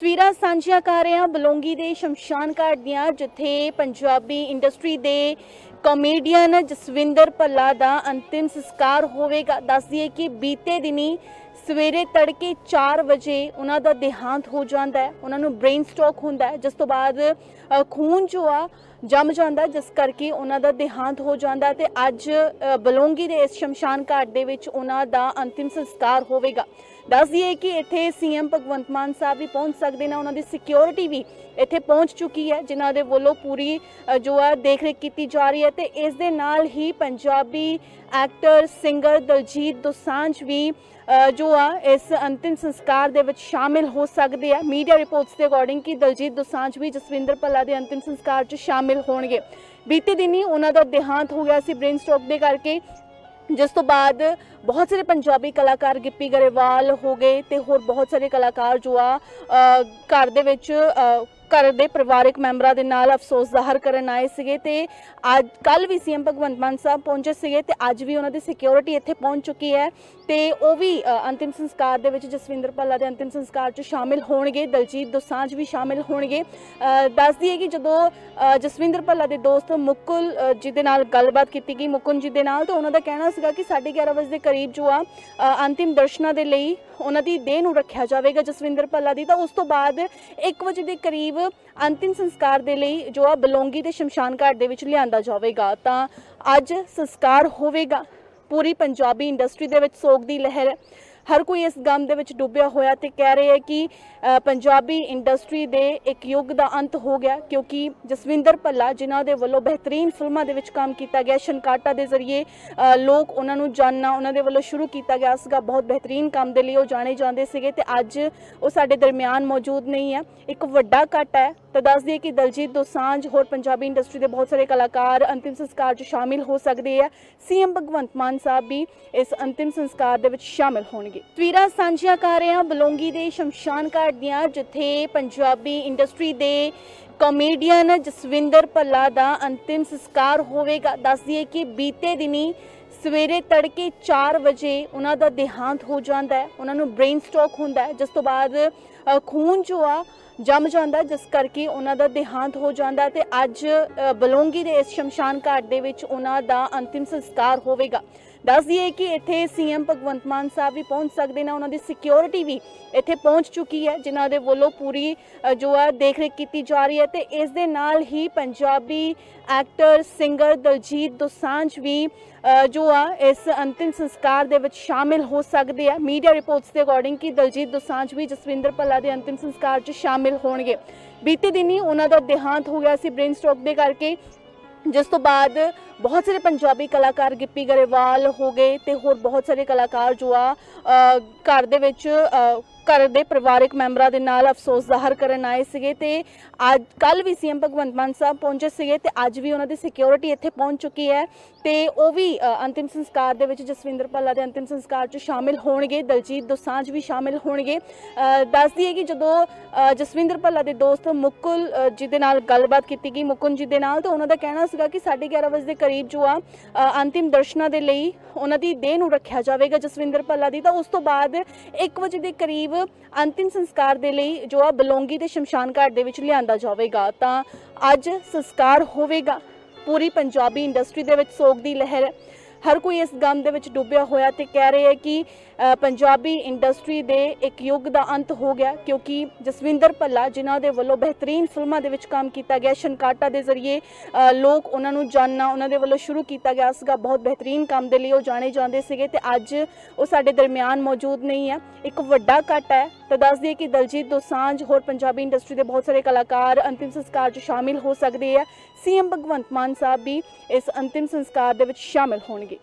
ਤਸਵੀਰਾਂ ਸਾਂਝੀਆਂ ਕਰ ਰਹੇ ਹਾਂ ਬਲੌਂਗੀ ਦੇ ਸ਼ਮਸ਼ਾਨ ਘਾਟ ਦੀਆਂ, ਜਿੱਥੇ ਪੰਜਾਬੀ ਇੰਡਸਟਰੀ ਦੇ ਕਾਮੇਡੀਅਨ ਜਸਵਿੰਦਰ ਭੱਲਾ ਦਾ ਅੰਤਿਮ ਸੰਸਕਾਰ ਹੋਵੇਗਾ। ਦੱਸ ਦਈਏ ਕਿ ਬੀਤੇ ਦਿਨੀ ਸਵੇਰੇ ਤੜਕੇ 4 ਵਜੇ ਉਹਨਾਂ ਦਾ ਦੇਹਾਂਤ ਹੋ ਜਾਂਦਾ ਹੈ। ਉਹਨਾਂ ਨੂੰ ਬ੍ਰੇਨ ਸਟ੍ਰੋਕ ਹੁੰਦਾ ਹੈ। ਜਿਸ ਤੋਂ ਬਾਅਦ ਖੂਨ ਜੋ ਆ ਜੰਮ ਜਾਂਦਾ ਜਿਸ ਕਰਕੇ ਉਹਨਾਂ ਦਾ ਦੇਹਾਂਤ ਹੋ ਜਾਂਦਾ ਹੈ ਤੇ ਅੱਜ ਬਲੌਂਗੀ ਦੇ ਇਸ ਸ਼ਮਸ਼ਾਨ ਘਾਟ ਦੇ ਵਿੱਚ ਉਹਨਾਂ ਦਾ ਅੰਤਿਮ ਸੰਸਕਾਰ ਹੋਵੇਗਾ। ਦੱਸ ਦਈਏ ਕਿ ਇੱਥੇ ਸੀਐਮ ਭਗਵੰਤ ਮਾਨ ਸਾਹਿਬ ਵੀ ਪਹੁੰਚ ਸਕਦੇ ਨੇ ਉਹਨਾਂ ਦੀ ਸਿਕਿਉਰਿਟੀ ਵੀ ਇੱਥੇ ਪਹੁੰਚ ਚੁੱਕੀ ਹੈ ਜਿਨ੍ਹਾਂ ਦੇ ਵੱਲੋਂ ਪੂਰੀ ਅ, ਜੋ ਹੈ ਦੇਖਰੇਖ ਕੀਤੀ ਜਾ ਰਹੀ ਹੈ ਤੇ ਇਸ ਦੇ ਨਾਲ ਹੀ ਪੰਜਾਬੀ ਐਕਟਰ ਸਿੰਗਰ ਦਲਜੀਤ ਦੋਸਾਂਝ ਵੀ ਜੋ ਆ ਇਸ ਅੰਤਿਮ ਸੰਸਕਾਰ ਦੇ ਵਿੱਚ ਸ਼ਾਮਿਲ ਹੋ ਸਕਦੇ ਆ। ਮੀਡੀਆ ਰਿਪੋਰਟਸ ਦੇ ਅਕੋਰਡਿੰਗ ਕਿ ਦਲਜੀਤ ਦੋਸਾਂਝ ਵੀ ਜਸਵਿੰਦਰ ਭੱਲਾ ਦੇ ਅੰਤਿਮ ਸੰਸਕਾਰ 'ਚ ਸ਼ਾਮਿਲ ਹੋਣਗੇ। ਬੀਤੇ ਦਿਨੀ ਉਹਨਾਂ ਦਾ ਦੇਹਾਂਤ ਹੋ ਗਿਆ ਸੀ ਬ੍ਰੇਨ ਸਟ੍ਰੋਕ ਦੇ ਕਰਕੇ। ਜਿਸ ਤੋਂ ਬਾਅਦ ਬਹੁਤ ਸਾਰੇ ਪੰਜਾਬੀ ਕਲਾਕਾਰ ਗਿੱਪੀ ਗਰੇਵਾਲ ਹੋ ਗਏ ਤੇ ਹੋਰ ਬਹੁਤ ਸਾਰੇ ਕਲਾਕਾਰ ਜੋ ਆ ਘਰ ਦੇ ਵਿੱਚ ਘਰ ਦੇ ਪਰਿਵਾਰਕ ਮੈਂਬਰਾਂ ਦੇ ਨਾਲ ਅਫਸੋਸ ਜ਼ਾਹਰ ਕਰਨ ਆਏ ਸੀਗੇ ਤੇ ਅੱਜ ਕੱਲ ਵੀ ਸੀਐਮ ਭਗਵੰਤ ਮਾਨ ਸਾਹਿਬ ਪਹੁੰਚੇ ਸੀਗੇ ਤੇ ਅੱਜ ਵੀ ਉਹਨਾਂ ਦੀ ਸਿਕਿਉਰਿਟੀ ਇੱਥੇ ਪਹੁੰਚ ਚੁੱਕੀ ਹੈ ਤੇ ਉਹ ਵੀ ਅੰਤਿਮ ਸੰਸਕਾਰ ਦੇ ਵਿੱਚ ਜਸਵਿੰਦਰ ਭੱਲਾ ਦੇ ਅੰਤਿਮ ਸੰਸਕਾਰ 'ਚ ਸ਼ਾਮਿਲ ਹੋਣਗੇ ਦਲਜੀਤ ਦੋਸਾਂਝ ਵੀ ਸ਼ਾਮਿਲ ਹੋਣਗੇ। ਅ, ਦੱਸ ਦਈਏ ਕਿ ਜਦੋਂ ਜਸਵਿੰਦਰ ਭੱਲਾ ਦੇ ਦੋਸਤ ਮੁਕੁਲ ਜੀ ਦੇ ਨਾਲ ਗੱਲਬਾਤ ਕੀਤੀ ਗਈ ਮੁਕੁਲ ਜੀ ਦੇ ਨਾਲ ਤਾਂ ਉਹਨਾਂ ਦਾ ਕਹਿਣਾ ਸੀਗਾ ਕਿ 11:30 ਵਜੇ ਦੇ ਕਰੀਬ ਜੋ ਆ ਅੰਤਿਮ ਦਰਸ਼ਨਾਂ ਦੇ ਲਈ ਉਹਨਾਂ ਦੀ ਦੇਹ ਨੂੰ ਰੱਖਿਆ ਜਾਵੇਗਾ ਜਸਵਿੰਦਰ ਭੱਲਾ ਦੀ। ਤਾਂ ਉਸ ਤੋਂ ਬਾਅਦ 1 ਵਜੇ ਦੇ ਕਰੀਬ ਅੰਤਿਮ ਸੰਸਕਾਰ ਦੇ ਲਈ ਜੋ ਆ ਬਲੌਂਗੀ ਦੇ ਸ਼ਮਸ਼ਾਨ ਘਾਟ ਦੇ ਵਿੱਚ ਲਿਆਂਦਾ ਜਾਵੇਗਾ, ਤਾਂ ਅੱਜ ਸੰਸਕਾਰ ਹੋਵੇਗਾ। ਪੂਰੀ ਪੰਜਾਬੀ ਇੰਡਸਟਰੀ ਦੇ ਵਿੱਚ ਸੋਗ ਦੀ ਲਹਿਰ ਹਰ ਕੋਈ ਇਸ ਗਮ ਦੇ ਵਿੱਚ ਡੁੱਬਿਆ ਹੋਇਆ ਤੇ ਕਹਿ ਰਹੇ ਹੈ ਕਿ ਪੰਜਾਬੀ ਇੰਡਸਟਰੀ ਦੇ ਇੱਕ ਯੁੱਗ ਦਾ ਅੰਤ ਹੋ ਗਿਆ, ਕਿਉਂਕਿ ਜਸਵਿੰਦਰ ਭੱਲਾ, ਜਿਨ੍ਹਾਂ ਦੇ ਵੱਲੋਂ ਬਿਹਤਰੀਨ ਫਿਲਮਾਂ ਦੇ ਵਿੱਚ ਕੰਮ ਕੀਤਾ ਗਿਆ, ਸ਼ਨਕਾਟਾ ਦੇ ਜ਼ਰੀਏ ਲੋਕ ਉਹਨਾਂ ਨੂੰ ਜਾਣਨਾ, ਉਹਨਾਂ ਦੇ ਵੱਲੋਂ ਸ਼ੁਰੂ ਕੀਤਾ ਗਿਆ ਸੀਗਾ, ਬਹੁਤ ਬਿਹਤਰੀਨ ਕੰਮ ਦੇ ਲਈ ਉਹ ਜਾਣੇ ਜਾਂਦੇ ਸੀਗੇ ਤੇ ਅੱਜ ਉਹ ਸਾਡੇ ਦਰਮਿਆਨ ਮੌਜੂਦ ਨਹੀਂ ਹੈ। ਇੱਕ ਵੱਡਾ ਕੱਟ ਹੈ, ਤਾਂ ਦੱਸ ਦਈਏ ਕਿ ਦਲਜੀਤ ਦੋਸਾਂਝ ਹੋਰ ਪੰਜਾਬੀ ਇੰਡਸਟਰੀ ਦੇ ਬਹੁਤ ਸਾਰੇ ਕਲਾਕਾਰ ਅੰਤਿਮ ਸੰਸਕਾਰ 'ਚ ਸ਼ਾਮਿਲ ਹੋ ਸਕਦੇ ਆ ਸੀਐਮ ਭਗਵੰਤ ਮਾਨ ਸਾਹਿਬ ਵੀ ਇਸ ਅੰਤਿਮ ਸੰਸਕਾਰ ਦੇ ਵਿੱਚ ਸ਼ਾਮਿਲ ਹੋਣਗੇ। ਤਸਵੀਰਾਂ ਸਾਂਝੀਆਂ ਕਰ ਰਹੇ ਹਾਂ ਬਲੌਂਗੀ ਦੇ ਸ਼ਮਸ਼ਾਨ ਘਾਟ ਦੀਆਂ, ਜਿੱਥੇ ਪੰਜਾਬੀ ਇੰਡਸਟਰੀ ਦੇ ਕਾਮੇਡੀਅਨ ਜਸਵਿੰਦਰ ਭੱਲਾ ਦਾ ਅੰਤਿਮ ਸੰਸਕਾਰ ਹੋਵੇਗਾ। ਦੱਸ ਦਈਏ ਕਿ ਬੀਤੇ ਦਿਨੀ ਸਵੇਰੇ ਤੜਕੇ 4 ਵਜੇ ਉਹਨਾਂ ਦਾ ਦੇਹਾਂਤ ਹੋ ਜਾਂਦਾ ਹੈ, ਉਹਨਾਂ ਨੂੰ ਬ੍ਰੇਨ ਸਟ੍ਰੋਕ ਹੁੰਦਾ ਹੈ। ਜਿਸ ਤੋਂ ਬਾਅਦ ਖੂਨ ਜੋ ਆ ਜੰਮ ਜਾਂਦਾ ਜਿਸ ਕਰਕੇ ਉਹਨਾਂ ਦਾ ਦੇਹਾਂਤ ਹੋ ਜਾਂਦਾ ਹੈ ਤੇ ਅੱਜ ਅ, ਬਲੌਂਗੀ ਦੇ ਇਸ ਸ਼ਮਸ਼ਾਨ ਘਾਟ ਦੇ ਵਿੱਚ ਉਹਨਾਂ ਦਾ ਅੰਤਿਮ ਸੰਸਕਾਰ ਹੋਵੇਗਾ। ਦੱਸ ਦਈਏ ਕਿ ਇੱਥੇ ਸੀਐਮ ਭਗਵੰਤ ਮਾਨ ਸਾਹਿਬ ਵੀ ਪਹੁੰਚ ਸਕਦੇ ਨੇ ਉਹਨਾਂ ਦੀ ਸਿਕਿਉਰਿਟੀ ਵੀ ਇੱਥੇ ਪਹੁੰਚ ਚੁੱਕੀ ਹੈ ਜਿਨ੍ਹਾਂ ਦੇ ਵੱਲੋਂ ਪੂਰੀ ਜੋ ਆ ਦੇਖਰੇਖ ਕੀਤੀ ਜਾ ਰਹੀ ਹੈ ਤੇ ਇਸ ਦੇ ਨਾਲ ਹੀ ਪੰਜਾਬੀ ਐਕਟਰ ਸਿੰਗਰ ਦਲਜੀਤ ਦੋਸਾਂਝ ਵੀ ਜੋ ਆ ਇਸ ਅੰਤਿਮ ਸੰਸਕਾਰ ਦੇ ਵਿੱਚ ਸ਼ਾਮਿਲ ਹੋ ਸਕਦੇ ਆ। ਮੀਡੀਆ ਰਿਪੋਰਟਸ ਦੇ ਅਕੋਰਡਿੰਗ ਕਿ ਦਲਜੀਤ ਦੋਸਾਂਝ ਵੀ ਜਸਵਿੰਦਰ ਭੱਲਾ ਦੇ ਅੰਤਿਮ ਸੰਸਕਾਰ 'ਚ ਸ਼ਾਮਿਲ ਹੋਣਗੇ। ਬੀਤੇ ਦਿਨੀ ਉਹਨਾਂ ਦਾ ਦੇਹਾਂਤ ਹੋ ਗਿਆ ਸੀ ਬ੍ਰੇਨ ਸਟ੍ਰੋਕ ਦੇ ਕਰਕੇ। ਜਿਸ ਤੋਂ ਬਾਅਦ ਬਹੁਤ ਸਾਰੇ ਪੰਜਾਬੀ ਕਲਾਕਾਰ ਗਿੱਪੀ ਗਰੇਵਾਲ ਹੋ ਗਏ ਤੇ ਹੋਰ ਬਹੁਤ ਸਾਰੇ ਕਲਾਕਾਰ ਜੋ ਆ ਘਰ ਦੇ ਵਿੱਚ ਅ, ਘਰ ਦੇ ਪਰਿਵਾਰਕ ਮੈਂਬਰਾਂ ਦੇ ਨਾਲ ਅਫਸੋਸ ਜ਼ਾਹਰ ਕਰਨ ਆਏ ਸੀਗੇ ਤੇ ਅੱਜ ਕੱਲ ਵੀ ਸੀਐਮ ਭਗਵੰਤ ਮਾਨ ਸਾਹਿਬ ਪਹੁੰਚੇ ਸੀਗੇ ਤੇ ਅੱਜ ਵੀ ਉਹਨਾਂ ਦੀ ਸਿਕਿਉਰਿਟੀ ਇੱਥੇ ਪਹੁੰਚ ਚੁੱਕੀ ਹੈ ਤੇ ਉਹ ਵੀ ਅੰਤਿਮ ਸੰਸਕਾਰ ਦੇ ਵਿੱਚ ਜਸਵਿੰਦਰ ਭੱਲਾ ਦੇ ਅੰਤਿਮ ਸੰਸਕਾਰ 'ਚ ਸ਼ਾਮਿਲ ਹੋਣਗੇ ਦਲਜੀਤ ਦੋਸਾਂਝ ਵੀ ਸ਼ਾਮਿਲ ਹੋਣਗੇ। ਅ, ਦੱਸ ਦਈਏ ਕਿ ਜਦੋਂ ਜਸਵਿੰਦਰ ਭੱਲਾ ਦੇ ਦੋਸਤ ਮੁਕੁਲ ਜੀ ਦੇ ਨਾਲ ਗੱਲਬਾਤ ਕੀਤੀ ਗਈ ਮੁਕੁਲ ਜੀ ਦੇ ਨਾਲ ਤਾਂ ਉਹਨਾਂ ਦਾ ਕਹਿਣਾ ਸੀਗਾ ਕਿ 11:30 ਵਜੇ ਦੇ ਕਰੀਬ ਜੋ ਆ ਅੰਤਿਮ ਦਰਸ਼ਨਾਂ ਦੇ ਲਈ ਉਹਨਾਂ ਦੀ ਦੇਹ ਨੂੰ ਰੱਖਿਆ ਜਾਵੇਗਾ ਜਸਵਿੰਦਰ ਭੱਲਾ ਦੀ। ਤਾਂ ਉਸ ਤੋਂ ਬਾਅਦ 1 ਵਜੇ ਦੇ ਕਰੀਬ ਅੰਤਿਮ ਸੰਸਕਾਰ ਦੇ ਲਈ ਜੋ ਆ ਬਲੌਂਗੀ ਦੇ ਸ਼ਮਸ਼ਾਨ ਘਾਟ ਦੇ ਵਿੱਚ ਲਿਆਂਦਾ ਜਾਵੇਗਾ, ਤਾਂ ਅੱਜ ਸੰਸਕਾਰ ਹੋਵੇਗਾ। ਪੂਰੀ ਪੰਜਾਬੀ ਇੰਡਸਟਰੀ ਦੇ ਵਿੱਚ ਸੋਗ ਦੀ ਲਹਿਰ ਹਰ ਕੋਈ ਇਸ ਗਮ ਦੇ ਵਿੱਚ ਡੁੱਬਿਆ ਹੋਇਆ ਤੇ ਕਹਿ ਰਹੇ ਹੈ ਕਿ ਪੰਜਾਬੀ ਇੰਡਸਟਰੀ ਦੇ ਇੱਕ ਯੁੱਗ ਦਾ ਅੰਤ ਹੋ ਗਿਆ, ਕਿਉਂਕਿ ਜਸਵਿੰਦਰ ਭੱਲਾ, ਜਿਨ੍ਹਾਂ ਦੇ ਵੱਲੋਂ ਬਿਹਤਰੀਨ ਫਿਲਮਾਂ ਦੇ ਵਿੱਚ ਕੰਮ ਕੀਤਾ ਗਿਆ ਸ਼ਨਕਾਟਾ ਦੇ ਜ਼ਰੀਏ ਲੋਕ ਉਹਨਾਂ ਨੂੰ ਜਾਣਨਾ, ਉਹਨਾਂ ਦੇ ਵੱਲੋਂ ਸ਼ੁਰੂ ਕੀਤਾ ਗਿਆ ਸੀਗਾ ਬਹੁਤ ਬਿਹਤਰੀਨ ਕੰਮ ਦੇ ਲਈ, ਉਹ ਜਾਣੇ ਜਾਂਦੇ ਸੀਗੇ ਤੇ ਅੱਜ ਉਹ ਸਾਡੇ ਦਰਮਿਆਨ ਮੌਜੂਦ ਨਹੀਂ ਹੈ। ਇੱਕ ਵੱਡਾ ਕੱਟ ਹੈ, ਤਾਂ ਦੱਸ ਦਈਏ ਕਿ ਦਲਜੀਤ ਦੋਸਾਂਝ ਹੋਰ ਪੰਜਾਬੀ ਇੰਡਸਟਰੀ ਦੇ ਬਹੁਤ ਸਾਰੇ ਕਲਾਕਾਰ, ਅੰਤਿਮ ਸੰਸਕਾਰ 'ਚ ਸ਼ਾਮਿਲ ਹੋ ਸਕਦੇ ਆ ਸੀਐਮ ਭਗਵੰਤ ਮਾਨ ਸਾਹਿਬ ਵੀ ਇਸ ਅੰਤਿਮ ਸੰਸਕਾਰ ਦੇ ਵਿੱਚ ਸ਼ਾਮਿਲ ਹੋਣਗੇ।